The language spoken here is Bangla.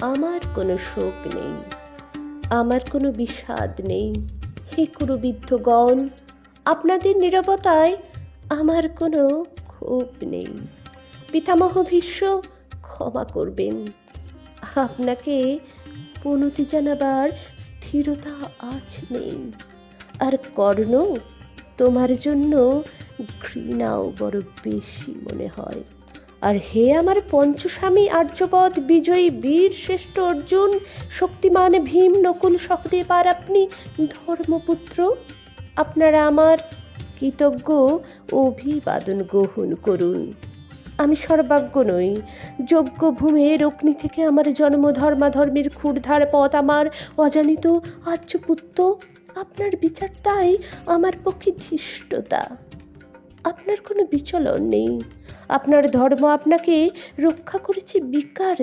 আমার কোনো শোক নেই, আমার কোনো বিষাদ নেই। হে কুরুবিদ্ধগণ, আপনাদের নিরবতায় আমার কোনো ক্ষোভ নেই। পিতামহ ভীষ্ম, ক্ষমা করবেন। আপনাকে পনতি জানাবার স্থিরতা আজ নেই। আর কর্ণ, তোমার জন্য ঘৃণাও বড় বেশি মনে হয়। আর হে আমার পঞ্চস্বামী আর্যপদ বিজয়ী বীর শ্রেষ্ঠ অর্জুন, শক্তিমান ভীম নকুল সহদেব আর আপনি ধর্মপুত্র। আপনারা আমার কৃতজ্ঞ অভিবাদন গ্রহণ করুন। আমি সর্বাজ্ঞ নই। যোগ্য ভূমের অগ্নি থেকে আমার জন্ম, ধর্মাধর্মের ক্ষুরধার পথ আমার অজানিত। আর্যপুত্র আপনার বিচার তাই আমার পক্ষে ধৃষ্টতা। আপনার কোনো বিচলন নেই। আপনার ধর্ম আপনাকে রক্ষা করেছে বিকার